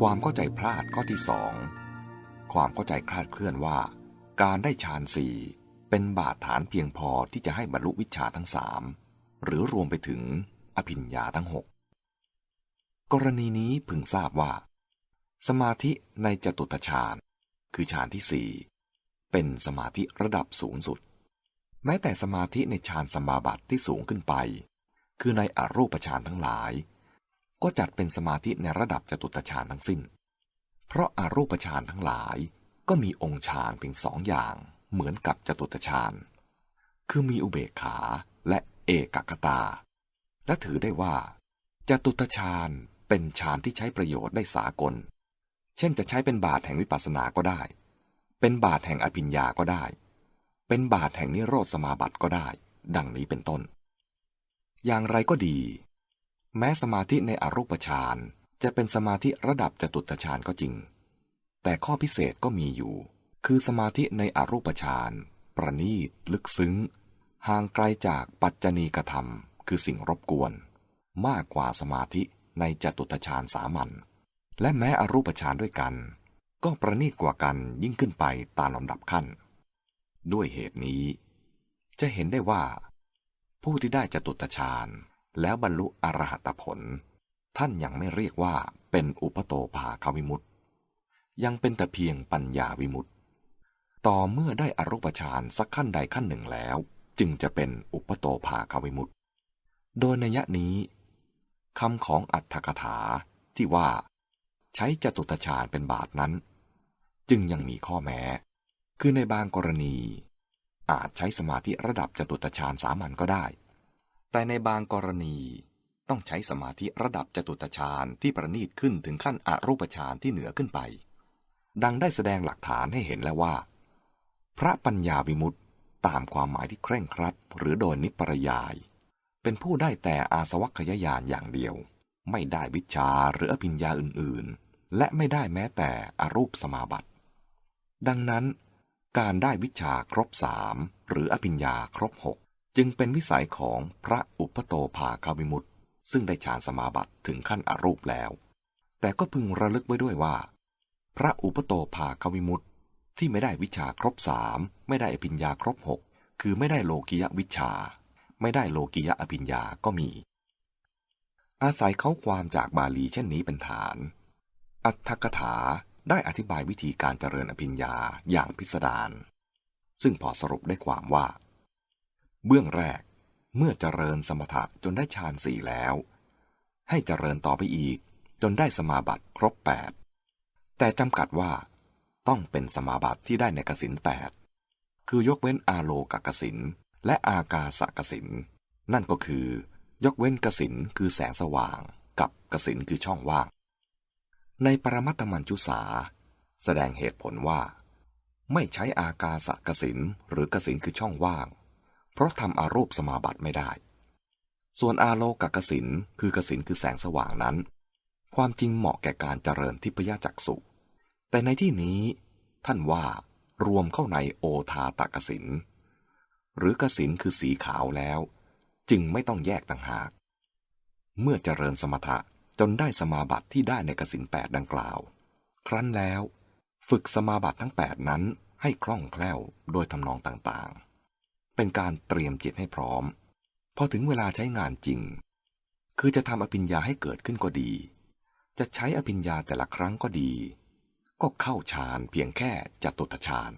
ความเข้าใจพลาดข้อที่สองความเข้าใจคลาดเคลื่อนว่า การได้ฌานสี่เป็นบาดฐานเพียงพอที่จะให้บรรลุวิชาทั้งสามหรือรวมไปถึงอภิญญาทั้งหกกรณีนี้พึงทราบว่า สมาธิในจตุตฌานคือฌานที่สี่เป็นสมาธิระดับสูงสุด แม้แต่สมาธิในฌานสมาบัติที่สูงขึ้นไป คือในอรูปฌานทั้งหลาย ก็จัดเป็นสมาธิในระดับจตุตฌานทั้งสิ้น เพราะอารูปฌานทั้งหลายก็มีองค์ฌานเพียงสองอย่างเหมือนกับจตุตฌาน คือมีอุเบกขาและเอกกตา และถือได้ว่าจตุตฌานเป็นฌานที่ใช้ประโยชน์ได้สากล เช่นจะใช้เป็นบาทแห่งวิปัสสนาก็ได้ เป็นบาทแห่งอภิญญาก็ได้ เป็นบาทแห่งนิโรธสมาบัติก็ได้ ดังนี้เป็นต้น อย่างไรก็ดี แม้สมาธิในอรูปฌานจะเป็นสมาธิระดับจตุตฌานก็จริง แต่ข้อพิเศษก็มีอยู่ คือสมาธิในอรูปฌานประณีตลึกซึ้ง ห่างไกลจากปัจจณีกธรรม คือสิ่งรบกวน มากกว่าสมาธิในจตุตฌานสามัญและแม้อรูปฌานด้วยกัน ก็ประณีตกว่ากันยิ่งขึ้นไปตามลำดับขั้น ด้วยเหตุนี้ จะเห็นได้ว่า ผู้ที่ได้จตุตฌาน แล้วบรรลุอรหัตผล ท่านยังไม่เรียกว่าเป็นอุปโตภาควิมุตติ ยังเป็นแต่เพียงปัญญาวิมุตติ ต่อเมื่อได้อรูปฌานสักขั้นใดขั้นหนึ่งแล้ว จึงจะเป็นอุปโตภาควิมุตติ โดยนัยนี้คำของอัตถกถาที่ว่า ใช้จตุตฌานเป็นบาทนั้น จึงยังมีข้อแม้ คือในบางกรณี อาจใช้สมาธิระดับจตุตฌานสามัญก็ได้ แต่ในบางกรณีต้องใช้สมาธิระดับจตุตฌานที่ประณีตขึ้นถึงขั้นอรูปฌานที่เหนือขึ้นไป ดังได้แสดงหลักฐานให้เห็นแล้วว่า พระปัญญาวิมุตตตามความหมายที่เคร่งครัด หรือโดยนิปรยาย เป็นผู้ได้แต่อาสวัคยายานอย่างเดียว ไม่ได้วิชาหรืออภิญญาอื่นๆ และไม่ได้แม้แต่อรูปสมาบัติ ดังนั้น การได้วิชาครบสามหรืออภิญญาครบหก จึงเป็นวิสัยของพระอุปโตภาคาวิมุตตซึ่งได้ฌานสมาบัติถึงขั้นอรูปแล้ว แต่ก็พึงระลึกไว้ด้วยว่า พระอุปโตภาคาวิมุตตที่ไม่ได้วิชาครบสามไม่ได้อภิญญาครบหกคือไม่ได้โลกิยวิชา ไม่ได้โลกิยอภิญญาก็มี อาศัยเขาความจากบาลีเช่นนี้เป็นฐาน อัตถกถาได้อธิบายวิธีการเจริญอภิญญาอย่างพิสดารซึ่งพอสรุปได้ความว่า เบื้องแรก เมื่อเจริญสมถะจนได้ฌานสี่แล้ว ให้เจริญต่อไปอีก จนได้สมาบัติครบแปดแต่จำกัดว่า ต้องเป็นสมาบัติที่ได้ในกสินแปดคือยกเว้นอาโลกกสินและอากาสกสินนั่นก็คือยกเว้นกสินคือแสงสว่างกับกสินคือช่องว่าง ในปรมัตมัญจุสา แสดงเหตุผลว่า ไม่ใช้อากาสกสินหรือกสินคือช่องว่าง เพราะทำอารูปสมาบัติไม่ได้ ส่วนอาโลกกสินคือกสินคือแสงสว่างนั้น ความจริงเหมาะแก่การเจริญทิพยจักสุแต่ในที่นี้ ท่านว่ารวมเข้าในโอทาตกสิน หรือกสินคือสีขาวแล้ว จึงไม่ต้องแยกต่างหาก เมื่อเจริญสมถะจนได้สมาบัติที่ได้ในกสินแปดดังกล่าว ครั้นแล้ว ฝึกสมาบัติทั้งแปดนั้นให้คล่องแคล่วโดยทำนองต่างๆ เป็นการเตรียมจิตให้พร้อม พอถึงเวลาใช้งานจริง คือจะทำอภิญญาให้เกิดขึ้นก็ดี จะใช้อภิญญาแต่ละครั้งก็ดี ก็เข้าฌานเพียงแค่จตุตฌาน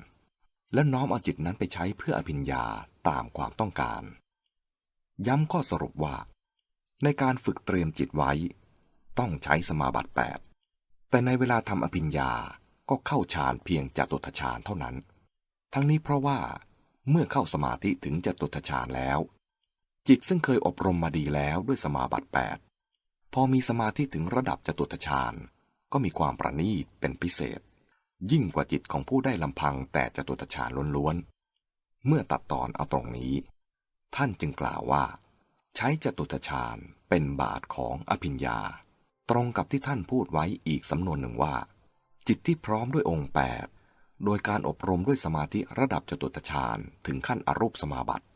และน้อมเอาจิตนั้นไปใช้เพื่ออภิญญาตามความต้องการ ย้ำข้อสรุปว่า ในการฝึกเตรียมจิตไว้ ต้องใช้สมาบัติแปดแต่ในเวลาทำอภิญญาก็เข้าฌานเพียงจตุตฌานเท่านั้น ทั้งนี้เพราะว่า เมื่อเข้าสมาธิถึงจตุตฌานแล้ว จิตซึ่งเคยอบรมมาดีแล้วด้วยสมาบัติ8พอมีสมาธิถึงระดับจตุตฌานก็มีความประณีตเป็นพิเศษ ยิ่งกว่าจิตของผู้ได้ลำพังแต่จตุตฌานล้วนๆ เมื่อตัดตอนเอาตรงนี้ ท่านจึงกล่าวว่า ใช้จตุตฌานเป็นบาทของอภิญญา ตรงกับที่ท่านพูดไว้อีกสำนวนหนึ่งว่า จิตที่พร้อมด้วยองค์แปด โดยการอบรมด้วยสมาธิระดับจตุตฌานถึงขั้นอรูปสมาบัติ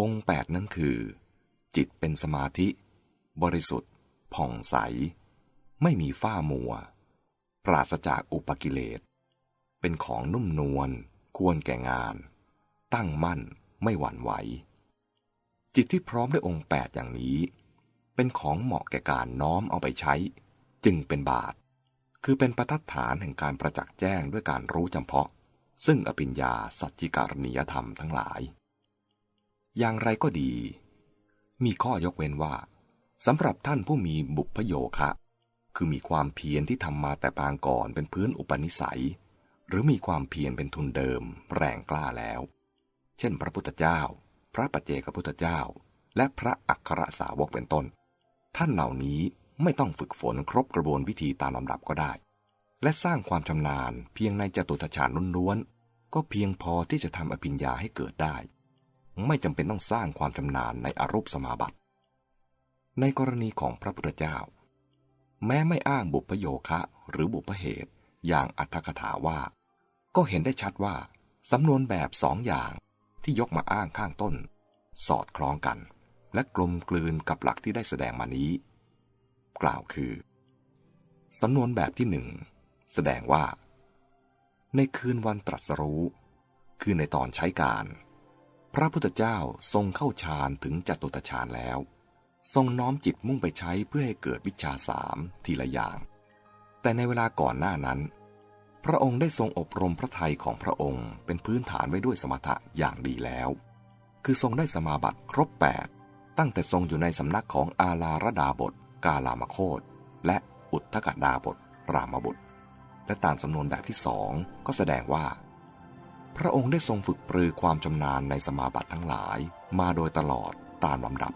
องค์แปดนั้นคือ จิตเป็นสมาธิ บริสุทธิ์ ผ่องใส ไม่มีฝ้ามัว ปราศจากอุปกิเลส เป็นของนุ่มนวล ควรแก่งาน ตั้งมั่นไม่หวั่นไหว จิตที่พร้อมด้วยองค์แปดอย่างนี้ เป็นของเหมาะแก่การน้อมเอาไปใช้ จึงเป็นบาท คือเป็นประทัดฐานแห่งการประจักษ์แจ้งด้วยการรู้จำเพาะ ซึ่งอภิญญาสัจจิการณียธรรมทั้งหลาย อย่างไรก็ดี มีข้อยกเว้นว่าสำหรับท่านผู้มีบุพโยคะ คือมีความเพียรที่ทำมาแต่ปางก่อนเป็นพื้นอุปนิสัย หรือมีความเพียรเป็นทุนเดิม แรงกล้าแล้ว เช่น พระพุทธเจ้า พระปัจเจกพุทธเจ้า และพระอัครสาวกเป็นต้น ท่านเหล่านี้ ไม่ต้องฝึกฝนครบกระบวนวิธีตามลำดับก็ได้ และสร้างความชำนาญเพียงในจตุตฌานล้วนๆ ก็เพียงพอที่จะทำอภิญญาให้เกิดได้ ไม่จำเป็นต้องสร้างความชำนาญในอรูปสมาบัติ ในกรณีของพระพุทธเจ้า แม้ไม่อ้างบุพโยคะหรือบุพเหตุ อย่างอัตถกถาว่า ก็เห็นได้ชัดว่าสำนวนแบบสองอย่างที่ยกมาอ้างข้างต้น สอดคล้องกัน และกลมกลืนกับหลักที่ได้แสดงมานี้ กล่าวคือสำนวนแบบที่หนึ่งแสดงว่า ในคืนวันตรัสรู้ คือในตอนใช้การ พระพุทธเจ้าทรงเข้าฌานถึงจตุตฌานแล้ว ทรงน้อมจิตมุ่งไปใช้เพื่อให้เกิดวิชาสามทีละอย่าง แต่ในเวลาก่อนหน้านั้น พระองค์ได้ทรงอบรมพระทัยของพระองค์เป็นพื้นฐานไว้ด้วยสมถะอย่างดีแล้ว คือทรงได้สมาบัติครบ 8 ตั้งแต่ทรงอยู่ในสำนักของอาลาระดาบท กาลามโคตและอุทธกดาบทรามบุตร และตามสำนวนแบบที่สองก็แสดงว่า พระองค์ได้ทรงฝึกปรือความชำนาญในสมาบัติทั้งหลายมาโดยตลอดตามลำดับ